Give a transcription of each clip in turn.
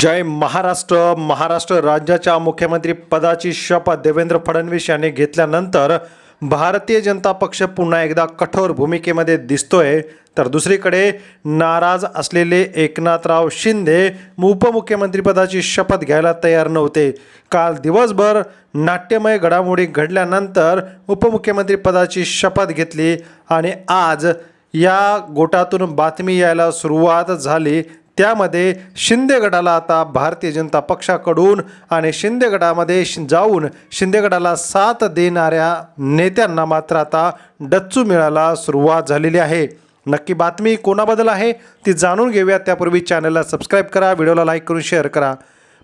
जय महाराष्ट्र. महाराष्ट्र राज्याच्या मुख्यमंत्री पदाची शपथ देवेंद्र फडणवीस यांनी घेतल्यानंतर भारतीय जनता पक्ष पुन्हा एकदा कठोर भूमिकेमध्ये दिसतोय. तर दुसरीकडे नाराज असलेले एकनाथराव शिंदे उपमुख्यमंत्रीपदाची शपथ घ्यायला तयार नव्हते. काल दिवसभर नाट्यमय घडामोडी घडल्यानंतर उपमुख्यमंत्रीपदाची शपथ घेतली आणि आज या गोटातून बातमी यायला सुरुवात झाली. त्यामध्ये शिंदे गटाला आता भारतीय जनता पक्षाकडून आणि शिंदे गटामध्ये शि- जाऊन शिंदे गटाला साथ देणाऱ्या नेत्यांना मात्र आता डच्चू मिळायला सुरुवात झालेली आहे. नक्की बातमी कोणाबद्दल आहे ती जाणून घेऊया. त्यापूर्वी चॅनलला सबस्क्राईब करा व्हिडिओला लाईक करून शेअर करा.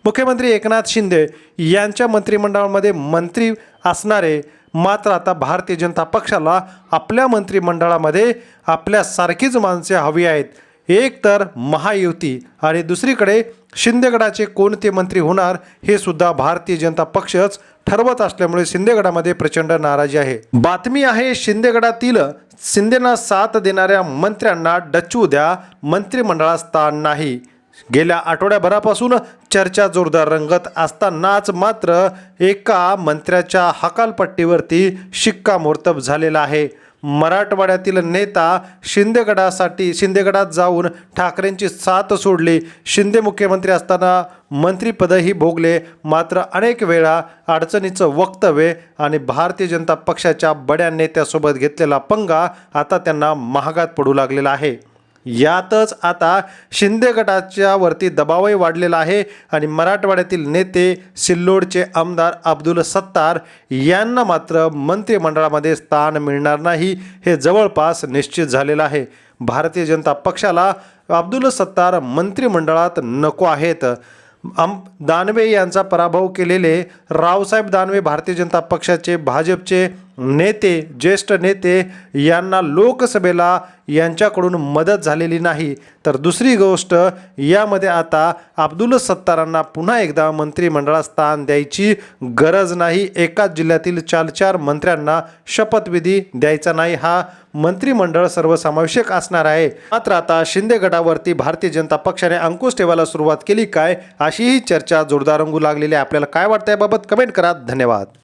मुख्यमंत्री एकनाथ शिंदे यांच्या मंत्रिमंडळामध्ये मंत्री असणारे मात्र आता भारतीय जनता पक्षाला आपल्या मंत्रिमंडळामध्ये आपल्यासारखीच माणसे हवी आहेत. एक तर महायुती आणि दुसरीकडे शिंदेगडाचे कोणते मंत्री होणार हे सुद्धा भारतीय जनता पक्षच ठरवत असल्यामुळे शिंदेगडामध्ये प्रचंड नाराजी आहे. बातमी आहे शिंदेगडातील शिंदेना साथ देणाऱ्या मंत्र्यांना डच्चू द्या मंत्रिमंडळात स्थान नाही. गेल्या आठवड्याभरापासून चर्चा जोरदार रंगत असतानाच मात्र एका मंत्र्याच्या हकालपट्टीवरती शिक्कामोर्तब झालेला आहे. मराठवाड्यातील नेता शिंदेगडासाठी शिंदेगडात जाऊन ठाकरेंची साथ सोडली. शिंदे मुख्यमंत्री असताना मंत्रिपदही भोगले. मात्र अनेक वेळा अडचणीचं वक्तव्य आणि भारतीय जनता पक्षाच्या बड्या नेत्यासोबत घेतलेला पंगा आता त्यांना महागात पडू लागलेला आहे. यातच आता शिंदे गटाच्या वरती दबावही वाढलेला आहे आणि मराठवाड्यातील नेते सिल्लोडचे आमदार अब्दुल सत्तार यांना मात्र मंत्रिमंडळामध्ये स्थान मिळणार नाही हे जवळपास निश्चित झालेलं आहे. भारतीय जनता पक्षाला अब्दुल सत्तार मंत्रिमंडळात नको आहेत. आम दानवे यांचा पराभव केलेले रावसाहेब दानवे भारतीय जनता पक्षाचे भाजपचे नेते ज्येष्ठ नेते यांना लोकसभेला यांच्याकडून मदत झालेली नाही. तर दुसरी गोष्ट यामध्ये आता अब्दुल सत्तारांना पुन्हा एकदा मंत्रिमंडळात स्थान द्यायची गरज नाही. एकाच जिल्ह्यातील चार चार मंत्र्यांना शपथविधी द्यायचा नाही. हा मंत्रिमंडळ सर्वसमावेशक असणार आहे. मात्र आता शिंदे गटावरती भारतीय जनता पक्षाने अंकुश ठेवायला सुरुवात केली काय अशीही चर्चा जोरदार रंगू लागलेली आहे. आपल्याला काय वाटतं याबाबत कमेंट करा. धन्यवाद.